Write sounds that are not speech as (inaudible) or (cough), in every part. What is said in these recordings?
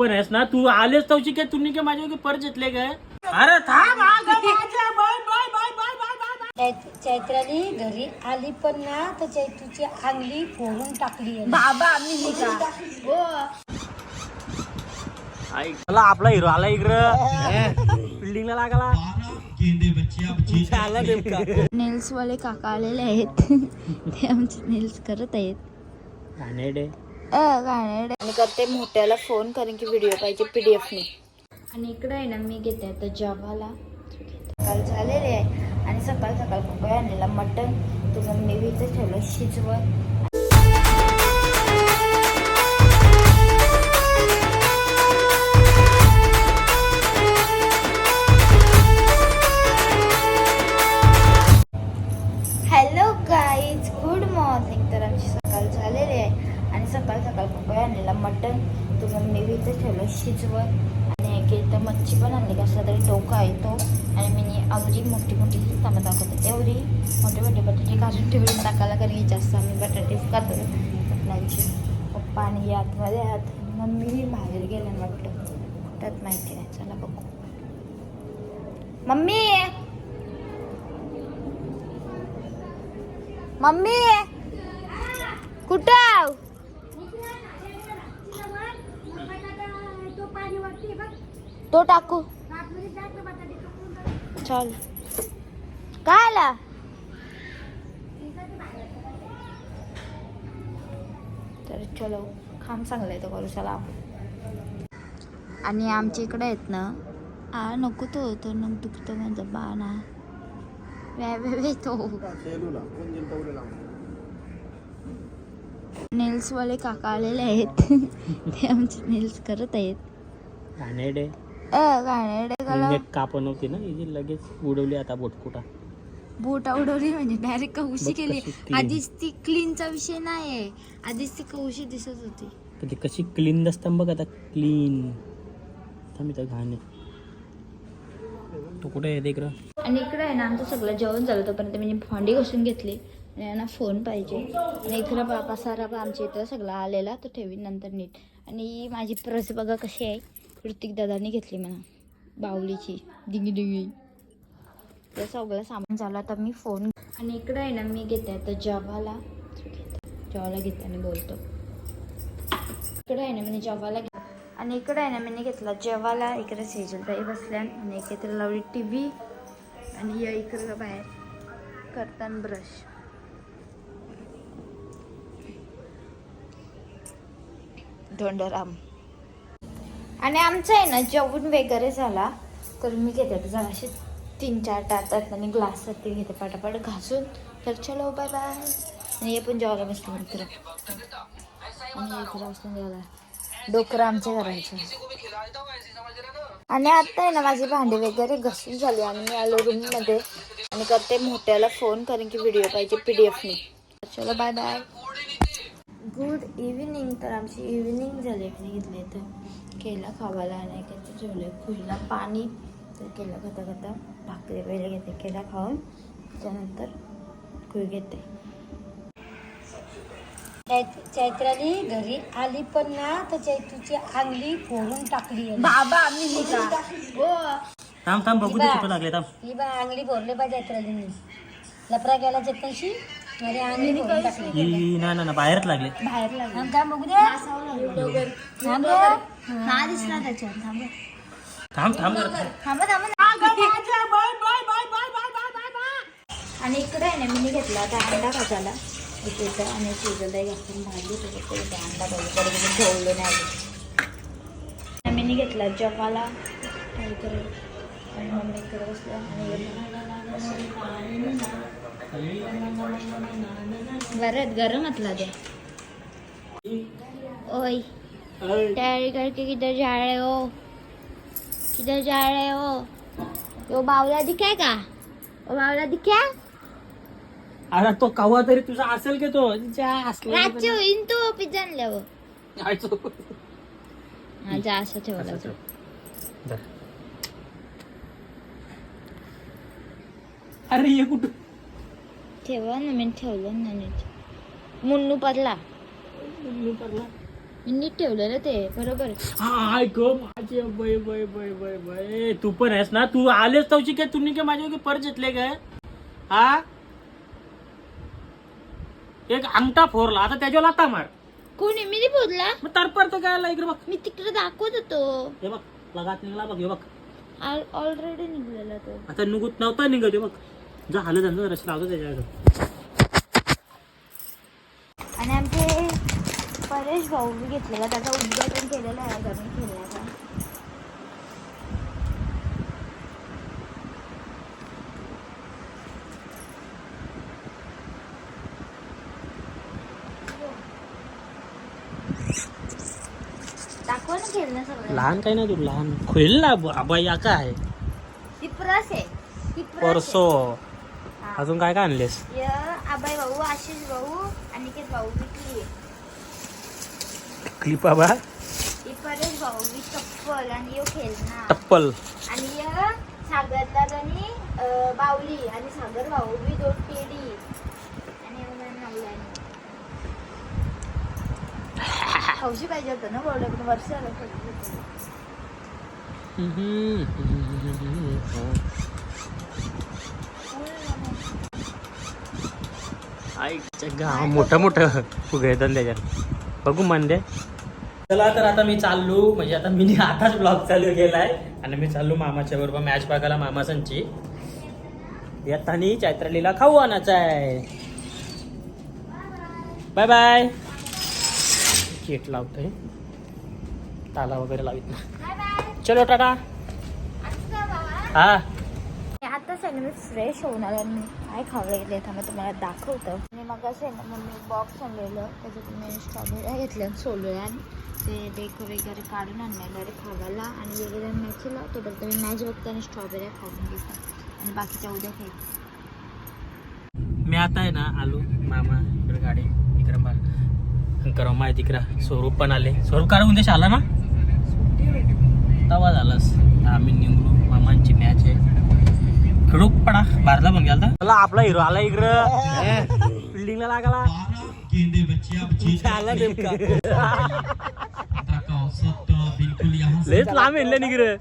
पण आहेस ना तू आलेच तवशी काय? तुम्ही काय माझ्या परत घेतले काय? अरे थांब अगं माझ्या, bye, bye, bye, bye, bye, bye, bye. चैत- चैत्राली घरी आली पण ना तर चैतूची अंगली फोडून टाकली आहे. बाबा आम्ही ऐक, चला आपला हिरो आला इकडं. बिल्डिंगला लागला. आला (laughs) नेमका. नेल्स वाले काका आलेले आहेत. ते आमचे नेल्स करत आहेत. घाणेरडे. आणि करते मोठ्याला फोन कारण की व्हिडिओ पाहिजे पीडीएफ ने. आणि इकडे आहे ना मी घेते आता जवाला सकाळ झालेले आहे. आणि सकाळ सकाळ पप्पा आणलेला मटन तुझं मी इथे ठेवलं शिजवत. शिजवत आणि एक तर मच्छी पण आणली कसला तरी टोका आहे तो आणि मी अगदी मोठी मोठी कामं दाखवते एवढी मोठे मोठे बटाटे काढून ठेवून टाकायला कारण की जास्त आम्ही बटाटेच खातो. आपल्याची पप्पा आणि आतमध्ये आत मम्मी बाहेर गेल्या वाटतं कुठंच माहिती नाही. चला बघू. मम्मी! मम्मी! कुठं तो टाकू. चल. काय आला तर चलो खाम चांगलं आहे तो करू चला आणि आमच्या इकडे आहेत ना. आ नको तो तर मग दुखतं माझं बाणा. व्या व्या तो. नेल्स वाले काका आलेले आहेत. ते आमचे नेल्स करत आहेत. नीट काप नव्हती ना हिची लगेच उडवली आता बोटकुटा. बोट उडवली म्हणजे डायरेक्ट कौशी बघ केली. आधीच ती क्लीनचा विषय नाही आधीच ती कौशी दिसत होती. तर ती कशी क्लीन असतं बघ आता क्लीन थांब इथं घाण आहे. तू कुठे आहे इकडं आणि इकडे आहे ना आमचं सगळं जेवण झालं तोपर्यंत मी भांडी घासून घेतली. आणि यांना फोन पाहिजे. आणि इकडं बाबा सारा बा आमच्या इथं सगळा आलेला तो ठेवीन नंतर नीट. आणि माझी परस बघा कशी आहे. ऋतिक दादाने घेतली म्हणा. बावलीची डिंगी डिंगी. तर सगळं सामान झालं आता मी फोन आणि इकडे आहे ना मी घेते आता जवाला जवाला घेते आणि बोलतो. इकडे आहे ना मी जवाला घे आणि इकडे आहे ना मी घेतला जेवाला इकडे सेजलताई बसल्या आणि इकडे लावली टी व्ही आणि या इकडं बाहेर करताना ब्रश धोंडराम. आणि आमचं आहे ना जेवण वगैरे झाला तर मी घेते जरा जराशी तीन चार टाकतात आणि ग्लास ते घेते पटापट घासून. तर चलो बाय बाय आणि हे पण जेवायला बसतो मित्र आणि इकडे बसून जेवायला. डोकरं आमच्या घरायचं आणि आता आहे ना माझी भांडी वगैरे घसून झाली आणि मी आलो रूममध्ये आणि करते मोठ्याला फोन कारण की व्हिडिओ पाहिजे पी डी एफने चलो बाय बाय गुड इव्हिनिंग तर आमची इव्हिनिंग झाली मी तर केला खावायला आणि काय ठेवले खुईला पाणी तर केला खाता खाता भाकरी वगैरे घेते केला खाऊन. त्यानंतर खुई घेते. चैत- चैत्राली घरी आली पण ना तर चैतूची अंगली फोडून टाकली आहे. बाबा आम्ही नाही का? थांब थांब बघू लागले थांब. ही बा अंगली भरले पाहिजे चैत्रालीने. लपरा गेला चेतनशी ही ना ना ना बाहेरच लागले. बाहेर लागला. थांब थांब बघू दे. थांब रे. हा दिसला त्याच्यात थांबा थांब थांब जरा. थांबा थांबा. आणि इकडे आहे ना मी घेतला आता अंडा भाजायला. आणि शिजलदाई घासून भाजी त्याच्यात इथे अंडा भाजी ठेवलं नाही. मी घेतला काय करेल आणि मम्मी इकडे बसल्या आणि बरं गरमतला द्या ओय तैयारी करके किधर जा रहे हो? किधर जा रहे हो? वो बावला दिखाय का? वो बावला दिखा? अरे तो कवा तरी तुझा असेल की तो? ज्या असला रातचे होईन तो आणल्यावर आयचो. हा. जा असं ठेवला. अरे ये कुठं? ठेवा ना मी ठेवलं ना नीट. मुन्नू पडला. मी पडला. मी नीट ठेवलेलं ते बरोबर. हाय ग माझे bye bye bye bye bye तू पण आहेस ना? तू आलेच तवशी काय? तुम्ही काय माझ्या परत घेतले काय? हा? एक अंगठा फोरला. आता त्याच्यावर लाता मार. कोणी? मी नाही बोलला मग तरपर तो काय इकडे बघ. मी तिकडे दाखवत होतो. हे बघ लगात निघाला बघ हे बघ. ऑलरेडी निघलेला तो. आता निघत नव्हता निघत हे बघ. जा हालत झालं रस लावतो त्याच्याकडे आणि आमचे परेश भाऊ बी घेतलेला त्याचा उद्घाटन केलेलं आहे घरून खेळण्याचा दाखवा ना खेळणं सगळं. लहान काय नाही तू लहान. खोईल ना बाबा या काय? ती प्रस आहे ती प्रस परसो. अजून काय काय आणलेस? य आबाई भाऊ आशिष भाऊ अनिकेत भाऊ विकली क्लिप ती परेश भाऊ बी चप्पल आणि यो खेळणं टप्पल आणि य सागरला आणि अं, बावली आणि सागर भाऊ बी दोन टेडी आणि एवढं नवल्याने हौशी पाहिजे होतं ना पण वर्ष आलं मोठं मोठं. फुगे येतात त्याच्यात. बघू मन दे चला तर आता मी चाललो. म्हणजे आता मी आताच ब्लॉग चालू केलाय. आणि मी चाललो मामाच्या बरोबर मॅच बघायला मामा संची येतानी चैत्रालीला खाऊ आणायचं आहे. बाय बाय केट लावतोय. ताला वगैरे लावित ना. चलो टाटा. हा. आहे ना मी फ्रेश होऊन आले आणि काय खावं गेले थांबा तुम्हाला दाखवतो. आणि मग असं आहे ना मम्मी बॉक्स आणलेलं त्याच्यात मी स्ट्रॉबेरी घेतल्या सोलल्या आणि ते डेको वगैरे काढून आणलेलं अरे खावायला. आणि वेगवेगळ्या मॅच लावतो तर मी मॅच बघताना स्ट्रॉबेरी खाऊन घेतो. आणि बाकीच्या उद्या खायचं मी आता आहे ना आलो मामा इकडे गाडी इकडे बा आहे तिकडं. स्वरूप पण आले. स्वरूप कारण उद्देश आला ना? तवा झालास. आम्ही निघलो मामांची मॅच आहे. खेळू पडा बारला पण गेला चला आपला हिरो आला इकडं. बिल्डिंगला लागला. गेंदे लयच लांब येणलं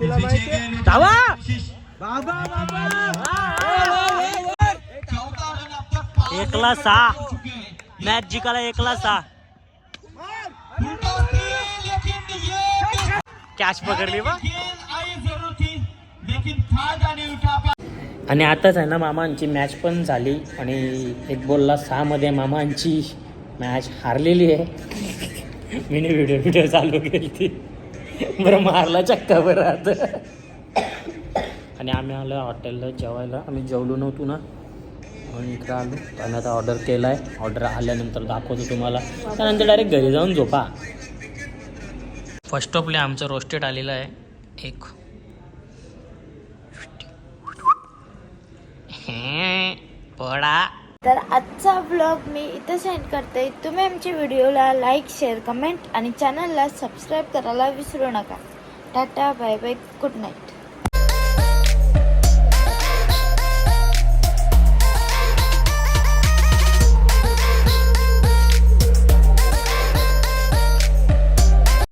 तुला माहिती धावा! बाबा पार एकला सहा. मॅच जिंकायला एकला सहा. उल्टा की लेकिन ये कॅच पकडली बा. आणि आताच आहे ना मामांची मॅच पण झाली आणि एक बोलला सहामध्ये मामांची मॅच हारलेली आहे. मीने व्हिडिओ व्हिडिओ चालू केली ती. बरं मारला चक्का बरं आता. आणि आम्ही आलो हॉटेलला जेवायला. आम्ही जेवलो नव्हतो ना. म्हणून इकडं आलो. आणि आता ऑर्डर केला आहे ऑर्डर आल्यानंतर दाखवतो तुम्हाला. त्यानंतर डायरेक्ट घरी जाऊन झोपा. फर्स्ट ऑफले आमचं रोस्टेड आलेलं आहे. एक पोळा. तर आजचा ब्लॉग मी इथं सेंड करते. तुम्ही आमच्या व्हिडिओला लाईक शेअर कमेंट आणि चॅनलला सबस्क्राईब करायला विसरू नका. Ta ta bye bye good night